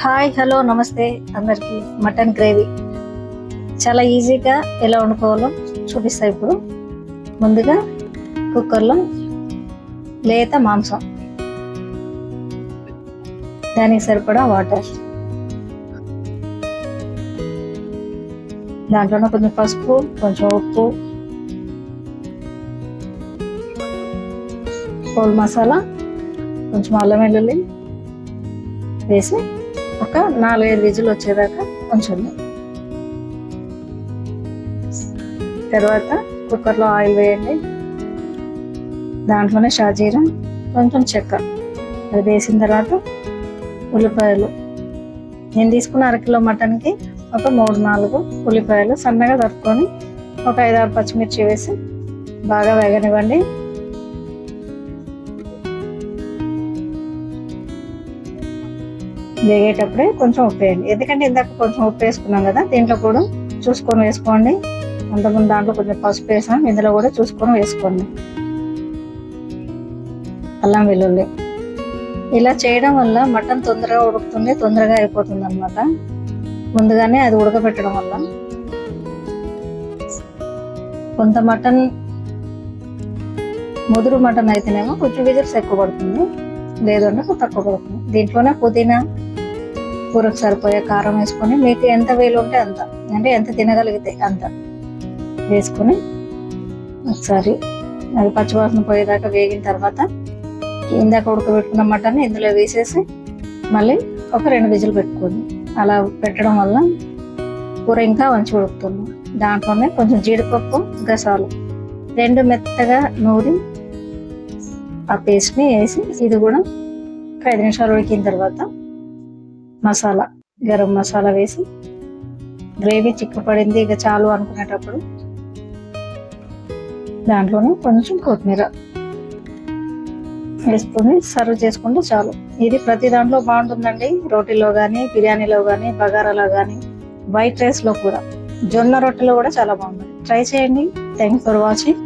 Hi hello నమస్తే. అందరికి mutton gravy. చాలా ఈజీగా ఎలా వండుకోవాలో చూపిస్తా ఇప్పుడు. ముందుగా కుక్కర్లో లేత మాంసం. దానికి సరిపడా వాటర్. దాంట్లోనే కొంచెం పసుపు కొంచెం ఉప్పు. కోల్ మసాలా కొంచెం అల్లం వెల్లుల్లి వేసి ఒక నాలుగైదు విజులు వచ్చేదాకా ఉంచండి. తర్వాత కుక్కర్లో ఆయిల్ వేయండి. దాంట్లోనే షాజీరం కొంచెం చెక్క. అది వేసిన తర్వాత ఉల్లిపాయలు. నేను తీసుకున్న అరకిలో మటన్కి ఒక మూడు నాలుగు ఉల్లిపాయలు సన్నగా తట్టుకొని ఒక ఐదు ఆరు పచ్చిమిర్చి వేసి బాగా వేగనివ్వండి. వేగేటప్పుడే కొంచెం ఉప్పు వేయండి ఎందుకంటే ఇందాక కొంచెం ఉప్పు వేసుకున్నాం కదా దీంట్లో కూడా చూసుకొని వేసుకోండి. అంతకుముందు దాంట్లో కొంచెం పసుపు వేసాం ఇందులో కూడా చూసుకొని వేసుకోండి. అల్లం వెల్లుల్లి. ఇలా చేయడం వల్ల మటన్ తొందరగా ఉడుకుతుంది తొందరగా అయిపోతుంది అనమాట ముందుగానే అది ఉడకబెట్టడం వల్ల. కొంత మటన్ ముదురు మటన్ అయితేనేమో కొంచెం విజిల్స్ ఎక్కువ పడుతుంది లేదంటే కొంచెం తక్కువ పడుతుంది. దీంట్లోనే పుదీనా కూరకు సరిపోయే కారం వేసుకొని మీకు ఎంత వేలు ఉంటే అంత. అంటే ఎంత తినగలిగితే అంత. వేసుకొని ఒకసారి అది పచ్చివాసన పోయేదాకా వేగిన తర్వాత ఇందాక ఉడకబెట్టుకున్న మటన్ ఇందులో వేసేసి మళ్ళీ ఒక రెండు విజులు పెట్టుకోండి. అలా పెట్టడం వల్ల కూర ఇంకా మంచి ఉడుకుతుంది. దాంట్లోనే కొంచెం జీడిపప్పు గసాలు రెండు మెత్తగా నూరి ఆ పేస్ట్ని వేసి ఇది కూడా ఒక ఐదు నిమిషాలు ఉడికిన తర్వాత మసాలా గరం మసాలా వేసి గ్రేవీ చిక్కపడింది. ఇక చాలు అనుకునేటప్పుడు దాంట్లోనే కొంచెం కొత్తిమీర వేసుకొని సర్వ్ చేసుకుంటే చాలు. ఇది ప్రతి దాంట్లో బాగుంటుందండి. రోటీలో కానీ బిర్యానీలో కానీ బగారాలో కానీ వైట్ రైస్లో కూడా. జొన్న రొట్టెలో కూడా చాలా బాగుంటుంది. ట్రై చేయండి. Thanks for watching.